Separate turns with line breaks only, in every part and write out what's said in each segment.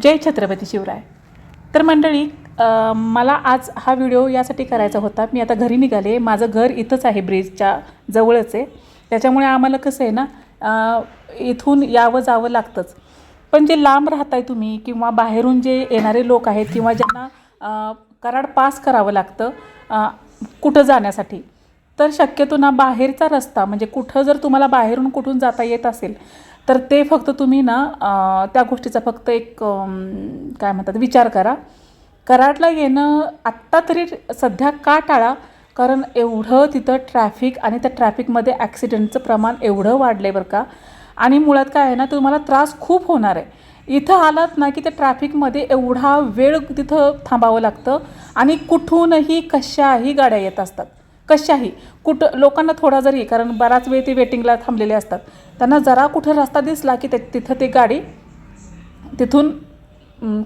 जय छत्रपती शिवराय. तर मंडळी मला आज हा व्हिडिओ यासाठी करायचा होता. मी आता घरी निघाले. माझं घर इथंच आहे ब्रिजच्या जवळच आहे. त्याच्यामुळे आम्हाला कसं आहे ना इथून यावं जावं लागतंच. पण जे लांब राहताय तुम्ही किंवा बाहेरून जे येणारे लोक आहेत किंवा ज्यांना कराड पास करावं लागतं कुठं जाण्यासाठी तर शक्यतो ना बाहेरचा रस्ता म्हणजे कुठं जर तुम्हाला बाहेरून कुठून जाता येत असेल तर ते फक्त तुम्ही ना त्या गोष्टीचा फक्त एक काय म्हणतात विचार करा. कराडला येणं आत्ता तरी सध्या का टाळा? कारण एवढं तिथं ट्रॅफिक आणि त्या ट्रॅफिकमध्ये ॲक्सिडेंटचं प्रमाण एवढं वाढलं आहे बरं का. आणि मुळात काय आहे ना तुम्हाला त्रास खूप होणार आहे. इथं आलात ना की त्या ट्रॅफिकमध्ये एवढा वेळ तिथं थांबावं लागतं आणि कुठूनही कशाही गाड्या येत असतात. कशाही कुठं लोकांना थोडा जरी कारण बराच वेळ ते वेटिंगला थांबलेले असतात. त्यांना जरा कुठं रस्ता दिसला की ते तिथं ते गाडी तिथून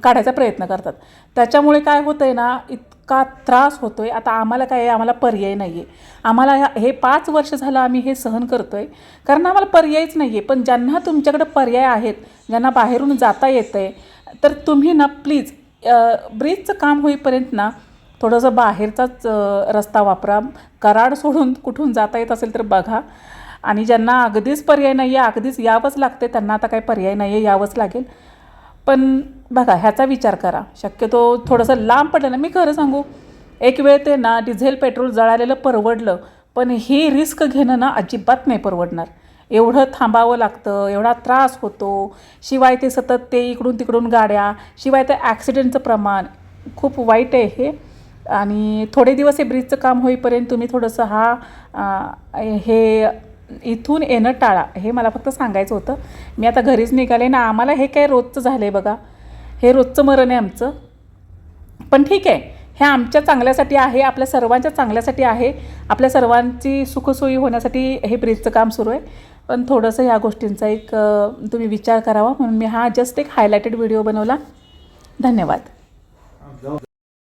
काढायचा प्रयत्न करतात. त्याच्यामुळे काय होतं आहे ना इतका त्रास होतो आहे आता आम्हाला काय आहे आम्हाला पर्याय नाही आहे आम्हाला हे पाच वर्ष झालं आम्ही हे सहन करतो आहे कारण आम्हाला पर्यायच नाही आहे पण ज्यांना तुमच्याकडे पर्याय आहेत ज्यांना बाहेरून जाता येतं आहे तर तुम्ही ना प्लीज ब्रिजचं काम होईपर्यंत ना थोडंसं बाहेरचाच रस्ता वापरा. कराड सोडून कुठून जाता येत असेल तर बघा. आणि ज्यांना अगदीच पर्याय नाही आहे अगदीच यावंच लागते त्यांना आता काही पर्याय नाही आहे यावंच लागेल. पण बघा ह्याचा विचार करा. शक्यतो थोडंसं लांब पडलं ना मी खरं सांगू एक वेळ ते ना डिझेल पेट्रोल जळालेलं परवडलं पण ही रिस्क घेणं ना अजिबात नाही परवडणार. एवढं थांबावं लागतं एवढा त्रास होतो. शिवाय ते सतत ते इकडून तिकडून गाड्या शिवाय ते ॲक्सिडेंटचं प्रमाण खूप वाईट आहे हे. आणि थोडे दिवस हे ब्रिजचं काम होईपर्यंत तुम्ही थोडंसं हा हे इथून येणं टाळा हे मला फक्त सांगायचं होतं. मी आता घरीच निघाले ना आम्हाला हे काय रोजचं झालं आहे बघा. हे रोजचं मरण आहे आमचं. पण ठीक आहे हे आमच्या चांगल्यासाठी आहे आपल्या सर्वांच्या चांगल्यासाठी आहे. आपल्या सर्वांची सुखसोयी होण्यासाठी हे ब्रिजचं काम सुरू आहे. पण थोडंसं ह्या गोष्टींचा एक तुम्ही विचार करावा म्हणून मी हा जस्ट एक हायलायटेड व्हिडिओ बनवला. धन्यवाद.